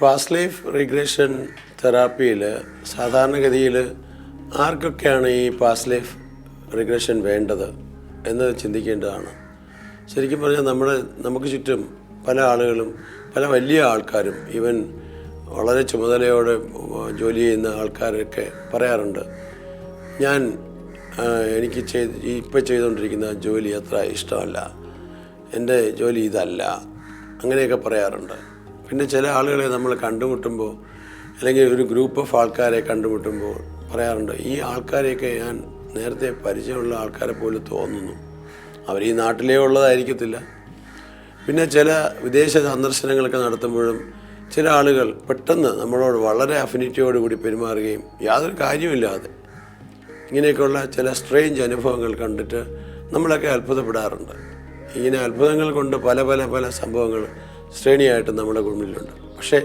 Past life regression തെറാപ്പിയിൽ സാധാരണഗതിയിൽ ആർക്കൊക്കെയാണ് ഈ പാസ്റ്റ് ലൈഫ് റിഗ്രഷൻ വേണ്ടത് എന്ന് ചിന്തിക്കേണ്ടതാണ്. ശരിക്കും പറഞ്ഞാൽ നമ്മുടെ നമുക്ക് ചുറ്റും പല ആളുകളും പല വലിയ ആൾക്കാരും ഈവൻ വളരെ ചുമതലയോടെ ജോലി ചെയ്യുന്ന ആൾക്കാരൊക്കെ പറയാറുണ്ട്. ഞാൻ എനിക്ക് ചെയ്ത് ഇപ്പം ചെയ്തുകൊണ്ടിരിക്കുന്ന ജോലി അത്ര ഇഷ്ടമല്ല. എന്റെ ജോലി ഇതല്ല. അങ്ങനെയൊക്കെ പറയാറുണ്ട്. പിന്നെ ചില ആളുകളെ നമ്മൾ കണ്ടുമുട്ടുമ്പോൾ അല്ലെങ്കിൽ ഒരു ഗ്രൂപ്പ് ഓഫ് ആൾക്കാരെ കണ്ടുമുട്ടുമ്പോൾ പറയാറുണ്ട് ഈ ആൾക്കാരെയൊക്കെ ഞാൻ നേരത്തെ പരിചയമുള്ള ആൾക്കാരെ പോലെ തോന്നുന്നു. അവർ ഈ നാട്ടിലേ ഉള്ളതായിരിക്കത്തില്ല. പിന്നെ ചില വിദേശ സന്ദർശനങ്ങളൊക്കെ നടത്തുമ്പോഴും ചില ആളുകൾ പെട്ടെന്ന് നമ്മളോട് വളരെ അഫിനിറ്റിയോട് കൂടി പെരുമാറുകയും യാതൊരു കാര്യമില്ലാതെ ഇങ്ങനെയൊക്കെയുള്ള ചില സ്ട്രേഞ്ച് അനുഭവങ്ങൾ കണ്ടിട്ട് നമ്മളൊക്കെ അത്ഭുതപ്പെടാറുണ്ട്. ഇങ്ങനെ അത്ഭുതങ്ങൾ കൊണ്ട് പല പല പല സംഭവങ്ങൾ ശ്രേണിയായിട്ട് നമ്മുടെ കുടുംബത്തിലുണ്ട്. പക്ഷേ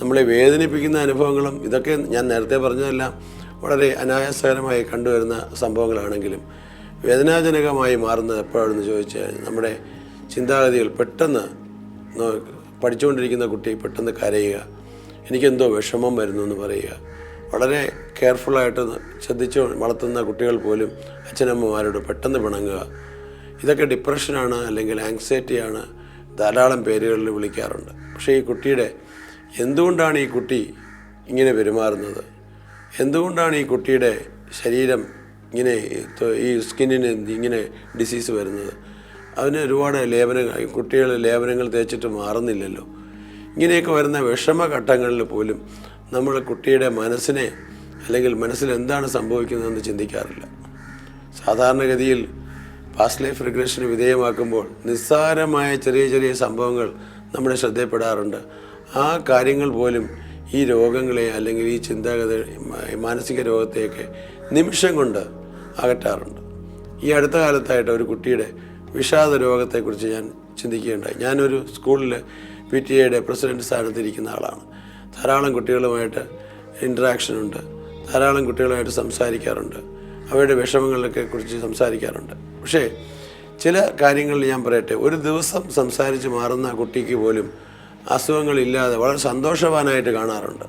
നമ്മളെ വേദനിപ്പിക്കുന്ന അനുഭവങ്ങളും ഇതൊക്കെ ഞാൻ നേരത്തെ പറഞ്ഞതെല്ലാം വളരെ അനായാസകരമായി കണ്ടുവരുന്ന സംഭവങ്ങളാണെങ്കിലും വേദനാജനകമായി മാറുന്നത് എപ്പോഴാണെന്ന് ചോദിച്ചാൽ നമ്മുടെ ചിന്താഗതികൾ പെട്ടെന്ന് പഠിച്ചുകൊണ്ടിരിക്കുന്ന കുട്ടി പെട്ടെന്ന് കരയുക എനിക്കെന്തോ വിഷമം വരുന്നു എന്ന് പറയുക വളരെ കെയർഫുള്ളായിട്ട് ശ്രദ്ധിച്ച് വളർത്തുന്ന കുട്ടികൾ പോലും അച്ഛനമ്മമാരോട് പെട്ടെന്ന് പിണങ്ങുക ഇതൊക്കെ ഡിപ്രഷനാണ് അല്ലെങ്കിൽ ആങ്സൈറ്റിയാണ് ധാരാളം പേരുകളിൽ വിളിക്കാറുണ്ട്. പക്ഷേ ഈ കുട്ടിയുടെ എന്തുകൊണ്ടാണ് ഈ കുട്ടി ഇങ്ങനെ പെരുമാറുന്നത്? എന്തുകൊണ്ടാണ് ഈ കുട്ടിയുടെ ശരീരം ഇങ്ങനെ ഈ സ്കിന്നിന് ഇങ്ങനെ ഡിസീസ് വരുന്നത്? അതിന് ഒരുപാട് ലേപനങ്ങൾ കുട്ടികൾ ലേപനങ്ങൾ തേച്ചിട്ട് മാറുന്നില്ലല്ലോ. ഇങ്ങനെയൊക്കെ വരുന്ന വിഷമഘട്ടങ്ങളിൽ പോലും നമ്മൾ കുട്ടിയുടെ മനസ്സിനെ അല്ലെങ്കിൽ മനസ്സിൽ എന്താണ് സംഭവിക്കുന്നതെന്ന് ചിന്തിക്കാറില്ല. സാധാരണഗതിയിൽ പാസ്റ്റ് ലൈഫ് റിഗ്രഷന് വിധേയമാക്കുമ്പോൾ നിസ്സാരമായ ചെറിയ ചെറിയ സംഭവങ്ങൾ നമ്മുടെ ശ്രദ്ധയിൽപ്പെടാറുണ്ട്. ആ കാര്യങ്ങൾ പോലും ഈ രോഗങ്ങളെ അല്ലെങ്കിൽ ഈ ചിന്താഗത മാനസിക രോഗത്തെയൊക്കെ നിമിഷം കൊണ്ട് അകറ്റാറുണ്ട്. ഈ അടുത്ത കാലത്തായിട്ട് ഒരു കുട്ടിയുടെ വിഷാദ രോഗത്തെക്കുറിച്ച് ഞാൻ ചിന്തിക്കുകയുണ്ടായി. ഞാനൊരു സ്കൂളിൽ പി ടി എയുടെ പ്രസിഡന്റ് സ്ഥാനത്തിരിക്കുന്ന ആളാണ്. ധാരാളം കുട്ടികളുമായിട്ട് ഇൻട്രാക്ഷൻ ഉണ്ട്. ധാരാളം കുട്ടികളുമായിട്ട് സംസാരിക്കാറുണ്ട്. അവരുടെ വിഷമങ്ങളൊക്കെ കുറിച്ച് സംസാരിക്കാറുണ്ട്. പക്ഷേ ചില കാര്യങ്ങളിൽ ഞാൻ പറയട്ടെ ഒരു ദിവസം സംസാരിച്ച് മാറുന്ന കുട്ടിക്ക് പോലും അസുഖങ്ങളില്ലാതെ വളരെ സന്തോഷവാനായിട്ട് കാണാറുണ്ട്.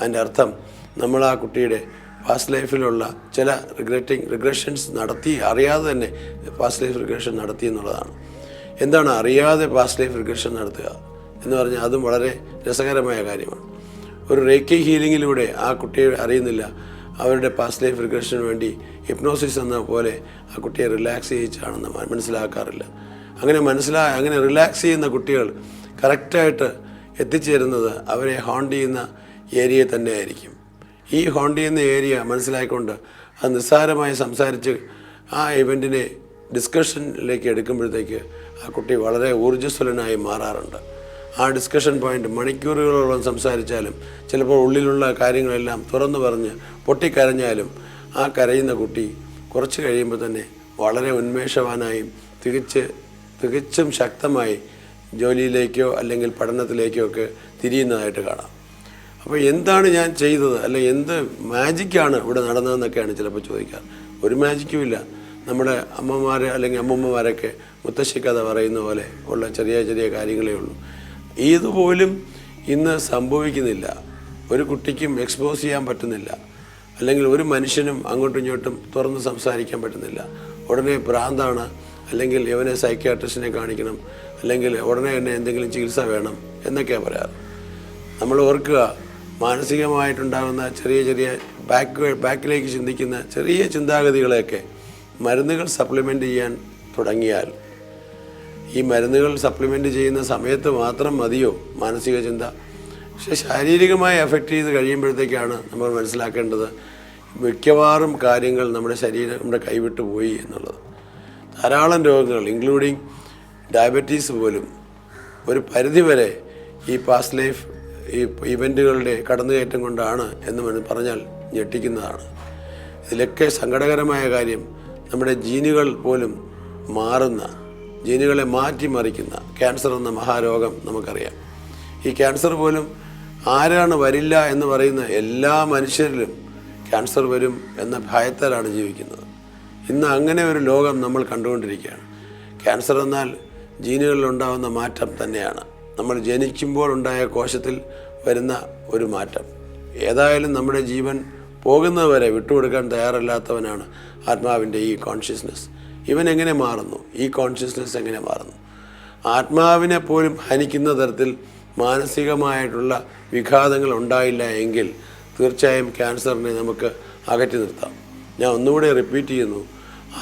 അതിന്റെ അർത്ഥം നമ്മൾ ആ കുട്ടിയുടെ പാസ്റ്റ് ലൈഫിലുള്ള ചില റിഗ്രറ്റിംഗ് റിഗ്രഷൻസ് നടത്തി അറിയാതെ തന്നെ പാസ്റ്റ് ലൈഫ് റിഗ്രഷൻ നടത്തി എന്നുള്ളതാണ്. എന്താണ് അറിയാതെ പാസ്റ്റ് ലൈഫ് റിഗ്രഷൻ നടത്തുക എന്ന് പറഞ്ഞാൽ അതും വളരെ രസകരമായ കാര്യമാണ്. ഒരു റേക്കി ഹീലിങ്ങിലൂടെ ആ കുട്ടിയെ അറിയുന്നില്ല. അവരുടെ പാസ്റ്റ് ലൈഫ് റിഗ്രഷന് വേണ്ടി ഹിപ്നോസിസ് എന്ന പോലെ ആ കുട്ടിയെ റിലാക്സ് ചെയ്യിച്ചാണെന്ന് മനസ്സിലാക്കാറില്ല. അങ്ങനെ മനസ്സിലായ അങ്ങനെ റിലാക്സ് ചെയ്യുന്ന കുട്ടികൾ കറക്റ്റായിട്ട് എത്തിച്ചേരുന്നത് അവരെ ഹോണ്ട് ചെയ്യുന്ന ഏരിയ തന്നെ ആയിരിക്കും. ഈ ഹോണ്ട് ചെയ്യുന്ന ഏരിയ മനസ്സിലായിക്കൊണ്ട് അത് നിസ്സാരമായി സംസാരിച്ച് ആ ഇവന്റിനെ ഡിസ്കഷനിലേക്ക് എടുക്കുമ്പോഴത്തേക്ക് ആ കുട്ടി വളരെ ഊർജസ്വലനായി മാറാറുണ്ട്. ആ ഡിസ്കഷൻ പോയിന്റ് മണിക്കൂറുകളോളം സംസാരിച്ചാലും ചിലപ്പോൾ ഉള്ളിലുള്ള കാര്യങ്ങളെല്ലാം തുറന്നു പറഞ്ഞ് പൊട്ടിക്കരഞ്ഞാലും ആ കരയുന്ന കുട്ടി കുറച്ച് കഴിയുമ്പോൾ തന്നെ വളരെ ഉന്മേഷവാനായും തികച്ച് തികച്ചും ശക്തമായി ജോലിയിലേക്കോ അല്ലെങ്കിൽ പഠനത്തിലേക്കോ ഒക്കെ തിരിയുന്നതായിട്ട് കാണാം. അപ്പോൾ എന്താണ് ഞാൻ ചെയ്തത്? അല്ലെ എന്ത് മാജിക്കാണ് ഇവിടെ നടന്നതെന്നൊക്കെയാണ് ചിലപ്പോൾ ചോദിക്കാറ്. ഒരു മാജിക്കും ഇല്ല. നമ്മുടെ അമ്മമാർ അല്ലെങ്കിൽ അമ്മമ്മമാരൊക്കെ മുത്തശ്ശി കഥ പറയുന്ന പോലെ ഉള്ള ചെറിയ ചെറിയ കാര്യങ്ങളേ ഉള്ളൂ. ഇതുപോലും ഇന്ന് സംഭവിക്കുന്നില്ല. ഒരു കുട്ടിക്കും എക്സ്പോസ് ചെയ്യാൻ പറ്റുന്നില്ല. അല്ലെങ്കിൽ ഒരു മനുഷ്യനും അങ്ങോട്ടും ഇങ്ങോട്ടും തുറന്ന് സംസാരിക്കാൻ പറ്റുന്നില്ല. ഉടനെ പ്രാന്താണ് അല്ലെങ്കിൽ ഇവനെ സൈക്യാട്രിസ്റ്റിനെ കാണിക്കണം. അല്ലെങ്കിൽ ഉടനെ തന്നെ എന്തെങ്കിലും ചികിത്സ വേണം എന്നൊക്കെയാണ് പറയാറ്. നമ്മൾ ഓർക്കുക മാനസികമായിട്ടുണ്ടാകുന്ന ചെറിയ ചെറിയ ബാക്ക് ബാക്കിലേക്ക് ചിന്തിക്കുന്ന ചെറിയ ചിന്താഗതികളെയൊക്കെ മരുന്നുകൾ സപ്ലിമെന്റ് ചെയ്യാൻ തുടങ്ങിയാൽ ഈ മരുന്നുകൾ സപ്ലിമെന്റ് ചെയ്യുന്ന സമയത്ത് മാത്രം മതിയോ മാനസിക ചിന്ത? പക്ഷെ ശാരീരികമായി എഫക്റ്റ് ചെയ്ത് കഴിയുമ്പോഴത്തേക്കാണ് നമ്മൾ മനസ്സിലാക്കേണ്ടത് മിക്കവാറും കാര്യങ്ങൾ നമ്മുടെ ശരീരം നമ്മുടെ കൈവിട്ട് പോയി എന്നുള്ളത്. ധാരാളം രോഗങ്ങൾ ഇൻക്ലൂഡിങ് ഡയബറ്റീസ് പോലും. ഒരു പരിധിവരെ ഈ പാസ്റ്റ് ലൈഫ് ഈ ഇവന്റുകളുടെ കടന്നുകയറ്റം കൊണ്ടാണ് എന്ന് പറഞ്ഞാൽ ഞെട്ടിക്കുന്നതാണ്. ഇതിലൊക്കെ സങ്കടകരമായ കാര്യം നമ്മുടെ ജീനുകൾ പോലും മാറുന്ന ജീനുകളെ മാറ്റിമറിക്കുന്ന ക്യാൻസർ എന്ന മഹാരോഗം നമുക്കറിയാം. ഈ ക്യാൻസർ പോലും ആരാണ് വരില്ല എന്ന് പറയുന്ന എല്ലാ മനുഷ്യരിലും ക്യാൻസർ വരും എന്ന ഭയത്താലാണ് ജീവിക്കുന്നത്. ഇന്ന് അങ്ങനെ ഒരു ലോകം നമ്മൾ കണ്ടുകൊണ്ടിരിക്കുകയാണ്. ക്യാൻസർ എന്നാൽ ജീനുകളിൽ ഉണ്ടാകുന്ന മാറ്റം തന്നെയാണ്. നമ്മൾ ജനിക്കുമ്പോൾ ഉണ്ടായ കോശത്തിൽ വരുന്ന ഒരു മാറ്റം. ഏതായാലും നമ്മുടെ ജീവൻ പോകുന്നതുവരെ വിട്ടുകൊടുക്കാൻ തയ്യാറല്ലാത്തവനാണ് ആത്മാവിന്റെ ഈ കോൺഷ്യസ്നെസ് ഇവൻ എങ്ങനെ മാറുന്നു? ഈ കോൺഷ്യസ്നെസ് എങ്ങനെ മാറുന്നു? ആത്മാവിനെ പോലും ഹനിക്കുന്ന തരത്തിൽ മാനസികമായിട്ടുള്ള വിഘാതങ്ങൾ ഉണ്ടായില്ല എങ്കിൽ തീർച്ചയായും ക്യാൻസറിനെ നമുക്ക് അകറ്റി നിർത്താം. ഞാൻ ഒന്നുകൂടെ റിപ്പീറ്റ് ചെയ്യുന്നു.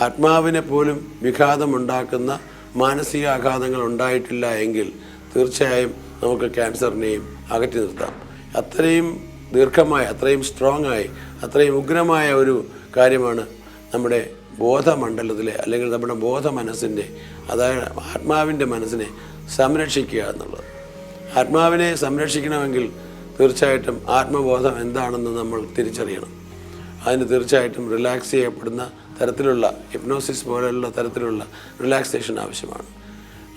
ആത്മാവിനെ പോലും വിഘാതമുണ്ടാക്കുന്ന മാനസികാഘാതങ്ങൾ ഉണ്ടായിട്ടില്ല എങ്കിൽ തീർച്ചയായും നമുക്ക് ക്യാൻസറിനെയും അകറ്റി നിർത്താം. അത്രയും ദീർഘമായ അത്രയും സ്ട്രോങ് ആയി അത്രയും ഉഗ്രമായ ഒരു കാര്യമാണ് നമ്മുടെ ബോധമണ്ഡലത്തിലെ അല്ലെങ്കിൽ നമ്മുടെ ബോധ മനസ്സിന്റെ അതായത് ആത്മാവിന്റെ മനസ്സിനെ സംരക്ഷിക്കുക എന്നുള്ളത്. ആത്മാവിനെ സംരക്ഷിക്കണമെങ്കിൽ തീർച്ചയായിട്ടും ആത്മബോധം എന്താണെന്ന് നമ്മൾ തിരിച്ചറിയണം. അതിന് തീർച്ചയായിട്ടും റിലാക്സ് ചെയ്യപ്പെടുന്ന തരത്തിലുള്ള ഹിപ്നോസിസ് പോലെയുള്ള തരത്തിലുള്ള റിലാക്സേഷൻ ആവശ്യമാണ്.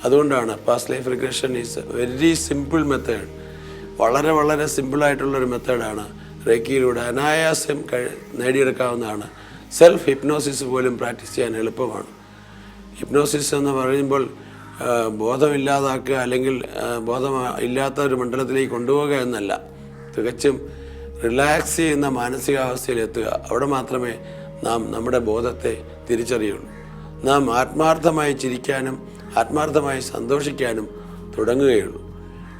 അതുകൊണ്ടാണ് past life regression is very simple method വളരെ വളരെ സിമ്പിളായിട്ടുള്ളൊരു മെത്തേഡാണ് റേക്കിയിലൂടെ അനായാസം കഴി നേടിയെടുക്കാവുന്നതാണ്. സെൽഫ് ഹിപ്നോസിസ് പോലും പ്രാക്ടീസ് ചെയ്യാൻ എളുപ്പമാണ്. ഹിപ്നോസിസ് എന്ന് പറയുമ്പോൾ ബോധമില്ലാതാക്കുക അല്ലെങ്കിൽ ബോധം ഇല്ലാത്ത ഒരു മണ്ഡലത്തിലേക്ക് കൊണ്ടുപോവുക എന്നല്ല. തികച്ചും റിലാക്സ് ചെയ്യുന്ന മാനസികാവസ്ഥയിലെത്തുക. അവിടെ മാത്രമേ നാം നമ്മുടെ ബോധത്തെ തിരിച്ചറിയുള്ളൂ. നാം ആത്മാർത്ഥമായി ചിരിക്കാനും ആത്മാർത്ഥമായി സന്തോഷിക്കാനും തുടങ്ങുകയുള്ളൂ.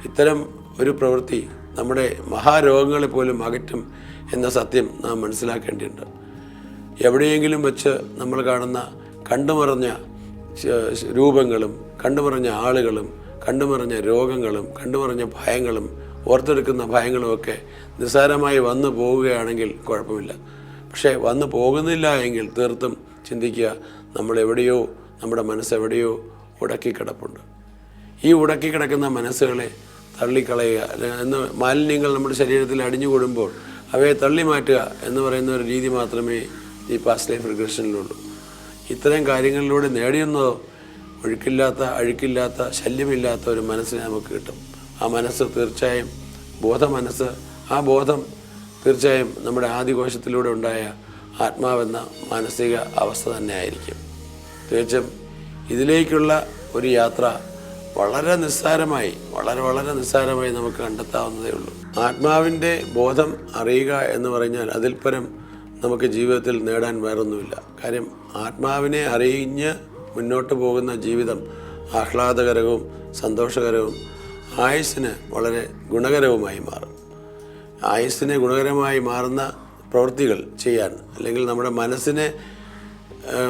ഇത്തരം ഒരു പ്രവൃത്തി നമ്മുടെ മഹാരോഗങ്ങളെ പോലും അകറ്റും എന്ന സത്യം നാം മനസ്സിലാക്കേണ്ടതുണ്ട്. എവിടെയെങ്കിലും വെച്ച് നമ്മൾ കാണുന്ന കണ്ടുമറഞ്ഞ രൂപങ്ങളും കണ്ടുമറിഞ്ഞ ആളുകളും കണ്ടുമറിഞ്ഞ രോഗങ്ങളും കണ്ടുമറിഞ്ഞ ഭയങ്ങളും ഓർത്തെടുക്കുന്ന ഭയങ്ങളുമൊക്കെ നിസ്സാരമായി വന്നു പോവുകയാണെങ്കിൽ കുഴപ്പമില്ല. പക്ഷേ വന്നു പോകുന്നില്ല എങ്കിൽ തീർത്തും ചിന്തിക്കുക നമ്മൾ എവിടെയോ നമ്മുടെ മനസ്സെവിടെയോ ഉടക്കിക്കിടപ്പുണ്ട്. ഈ ഉടക്കിക്കിടക്കുന്ന മനസ്സുകളെ തള്ളിക്കളയുക. എന്ന് മാലിന്യങ്ങൾ നമ്മുടെ ശരീരത്തിൽ അടിഞ്ഞുകൂടുമ്പോൾ അവയെ തള്ളി മാറ്റുക എന്ന് പറയുന്ന ഒരു രീതി മാത്രമേ ഈ പാസ്റ്റ് ലൈഫ് റിഗ്രഷനിലുള്ളൂ ഇത്തരം കാര്യങ്ങളിലൂടെ നേടിയെന്നതോ ഒഴുക്കില്ലാത്ത അഴുക്കില്ലാത്ത ശല്യമില്ലാത്ത ഒരു മനസ്സിനെ നമുക്ക് കിട്ടും. ആ മനസ്സ് തീർച്ചയായും ബോധ മനസ്സ് ആ ബോധം തീർച്ചയായും നമ്മുടെ ആദികോശത്തിലൂടെ ഉണ്ടായ ആത്മാവെന്ന മാനസിക അവസ്ഥ തന്നെ ആയിരിക്കും തീർച്ചയായും ഇതിലേക്കുള്ള ഒരു യാത്ര വളരെ നിസ്സാരമായി വളരെ വളരെ നിസ്സാരമായി നമുക്ക് കണ്ടെത്താവുന്നതേ ഉള്ളൂ. ആത്മാവിന്റെ ബോധം അറിയുക എന്ന് പറഞ്ഞാൽ അതിൽപ്പരം പരം നമുക്ക് ജീവിതത്തിൽ നേടാൻ വേറൊന്നുമില്ല. കാര്യം ആത്മാവിനെ അറിഞ്ഞ് മുന്നോട്ട് പോകുന്ന ജീവിതം ആഹ്ലാദകരവും സന്തോഷകരവും ആയുസ്സിന് വളരെ ഗുണകരവുമായി മാറും. ആയുസ്സിന് ഗുണകരമായി മാറുന്ന പ്രവൃത്തികൾ ചെയ്യാൻ അല്ലെങ്കിൽ നമ്മുടെ മനസ്സിനെ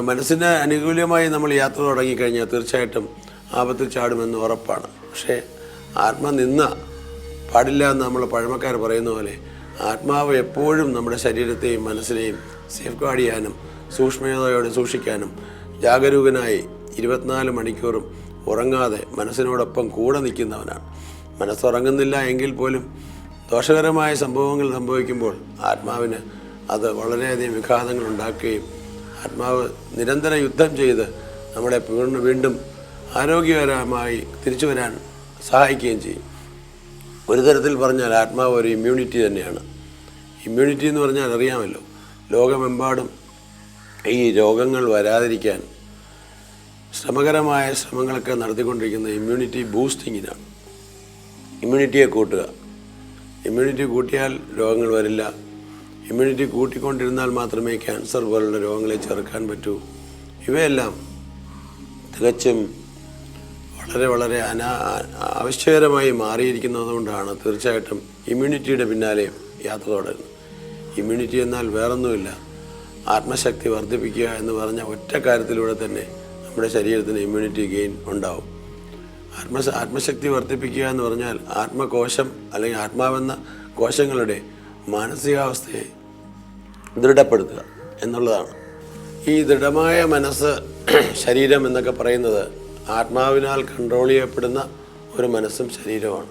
മനസ്സിന് അനുകൂലമായി നമ്മൾ യാത്ര തുടങ്ങിക്കഴിഞ്ഞാൽ തീർച്ചയായിട്ടും ആപത്തിൽ ചാടുമെന്ന് ഉറപ്പാണ്. പക്ഷേ ആത്മനിന്ന പാടില്ല എന്ന് നമ്മൾ പഴമക്കാർ പറയുന്ന പോലെ ആത്മാവ് എപ്പോഴും നമ്മുടെ ശരീരത്തെയും മനസ്സിനെയും സേഫ് ഗാർഡ് ചെയ്യാനും സൂക്ഷ്മതയോടെ സൂക്ഷിക്കാനും ജാഗരൂകനായി ഇരുപത്തിനാല് മണിക്കൂറും ഉറങ്ങാതെ മനസ്സിനോടൊപ്പം കൂടെ നിൽക്കുന്നവനാണ്. മനസ്സുറങ്ങുന്നില്ല എങ്കിൽ പോലും ദോഷകരമായ സംഭവങ്ങൾ സംഭവിക്കുമ്പോൾ ആത്മാവിന് അത് വളരെയധികം വിഘാതങ്ങൾ ഉണ്ടാക്കുകയും ആത്മാവ് നിരന്തര യുദ്ധം ചെയ്ത് നമ്മളെ വീണ്ടും ആരോഗ്യകരമായി തിരിച്ചു വരാൻ സഹായിക്കുകയും ചെയ്യും. ഒരു തരത്തിൽ പറഞ്ഞാൽ ആത്മാവ് ഒരു ഇമ്മ്യൂണിറ്റി തന്നെയാണ്. ഇമ്മ്യൂണിറ്റി എന്ന് പറഞ്ഞാൽ അറിയാമല്ലോ ലോകമെമ്പാടും ഈ രോഗങ്ങൾ വരാതിരിക്കാൻ ശ്രമകരമായ ശ്രമങ്ങളൊക്കെ നടത്തിക്കൊണ്ടിരിക്കുന്ന ഇമ്മ്യൂണിറ്റി ബൂസ്റ്റിങ്ങിനാണ് ഇമ്മ്യൂണിറ്റിയെ കൂട്ടുക. ഇമ്മ്യൂണിറ്റി കൂട്ടിയാൽ രോഗങ്ങൾ വരില്ല. ഇമ്മ്യൂണിറ്റി കൂട്ടിക്കൊണ്ടിരുന്നാൽ മാത്രമേ ക്യാൻസർ പോലുള്ള രോഗങ്ങളെ ചെറുക്കാൻ പറ്റൂ. ഇവയെല്ലാം തികച്ചും വളരെ വളരെ അനാ ആവശ്യകരമായി മാറിയിരിക്കുന്നതുകൊണ്ടാണ് തീർച്ചയായിട്ടും ഇമ്മ്യൂണിറ്റിയുടെ പിന്നാലെ യാത്ര തുടരുന്നു ഇമ്മ്യൂണിറ്റി എന്നാൽ വേറൊന്നുമില്ല. ആത്മശക്തി വർദ്ധിപ്പിക്കുക എന്ന് പറഞ്ഞ ഒറ്റ കാര്യത്തിലൂടെ തന്നെ നമ്മുടെ ശരീരത്തിന് ഇമ്മ്യൂണിറ്റി ഗെയിൻ ഉണ്ടാവും. ആത്മ ആത്മശക്തി വർദ്ധിപ്പിക്കുക എന്ന് പറഞ്ഞാൽ ആത്മകോശം അല്ലെങ്കിൽ ആത്മാവെന്ന കോശങ്ങളുടെ മാനസികാവസ്ഥയെ ദൃഢപ്പെടുത്തുക എന്നുള്ളതാണ്. ഈ ദൃഢമായ മനസ്സ് ശരീരം എന്നൊക്കെ പറയുന്നത് ആത്മാവിനാൽ കൺട്രോൾ ചെയ്യപ്പെടുന്ന ഒരു മനസ്സും ശരീരമാണ്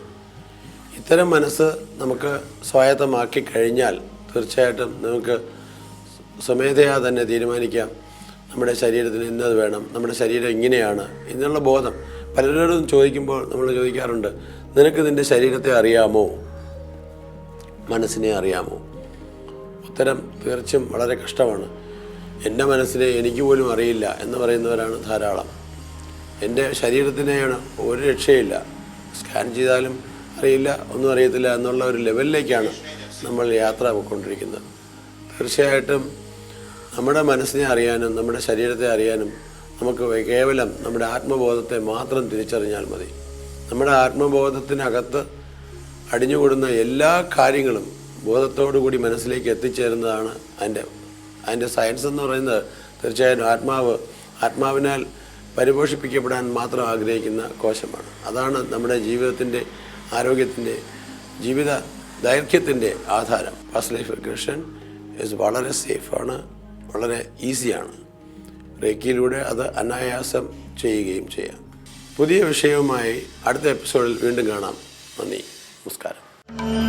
ഇത്തരം മനസ്സ് നമുക്ക് സ്വായത്തമാക്കി കഴിഞ്ഞാൽ തീർച്ചയായിട്ടും നമുക്ക് സ്വമേധയാ തന്നെ തീരുമാനിക്കാം. നമ്മുടെ ശരീരത്തിന് ഇന്നത് വേണം നമ്മുടെ ശരീരം ഇങ്ങനെയാണ് എന്നുള്ള ബോധം പലരോടും ചോദിക്കുമ്പോൾ നമ്മൾ ചോദിക്കാറുണ്ട് നിനക്ക് നിന്റെ ശരീരത്തെ അറിയാമോ? മനസ്സിനെ അറിയാമോ? ഉത്തരം തീർച്ചയായും വളരെ കഷ്ടമാണ്. എന്റെ മനസ്സിനെ എനിക്ക് പോലും അറിയില്ല എന്ന് പറയുന്നവരാണ് ധാരാളം. എന്റെ ശരീരത്തിനെയാണ് ഒരു രക്ഷയില്ല സ്കാൻ ചെയ്താലും അറിയില്ല ഒന്നും അറിയത്തില്ല എന്നുള്ള ഒരു ലെവലിലേക്കാണ് നമ്മൾ യാത്ര പോയിക്കൊണ്ടിരിക്കുന്നത്. തീർച്ചയായിട്ടും നമ്മുടെ മനസ്സിനെ അറിയാനും നമ്മുടെ ശരീരത്തെ അറിയാനും നമുക്ക് കേവലം നമ്മുടെ ആത്മബോധത്തെ മാത്രം തിരിച്ചറിഞ്ഞാൽ മതി. നമ്മുടെ ആത്മബോധത്തിനകത്ത് അടിഞ്ഞുകൂടുന്ന എല്ലാ കാര്യങ്ങളും ബോധത്തോടു കൂടി മനസ്സിലേക്ക് എത്തിച്ചേരുന്നതാണ് അതിന്റെ അതിന്റെ സയൻസ് എന്ന് പറയുന്നത് തീർച്ചയായും ആത്മാവ് ആത്മാവിനാൽ പരിപോഷിപ്പിക്കപ്പെടാൻ മാത്രം ആഗ്രഹിക്കുന്ന കോശമാണ്. അതാണ് നമ്മുടെ ജീവിതത്തിന്റെ ആരോഗ്യത്തിന്റെ ജീവിത ദൈർഘ്യത്തിന്റെ ആധാരം. ഫസ്റ്റ് ലൈഫ് റിഗ്രഷൻ ഇസ് വളരെ സേഫാണ് വളരെ ഈസിയാണ് റേക്കിയിലൂടെ അത് അനായാസം ചെയ്യുകയും ചെയ്യാം. പുതിയ വിഷയവുമായി അടുത്ത എപ്പിസോഡിൽ വീണ്ടും കാണാം. നന്ദി. നമസ്കാരം.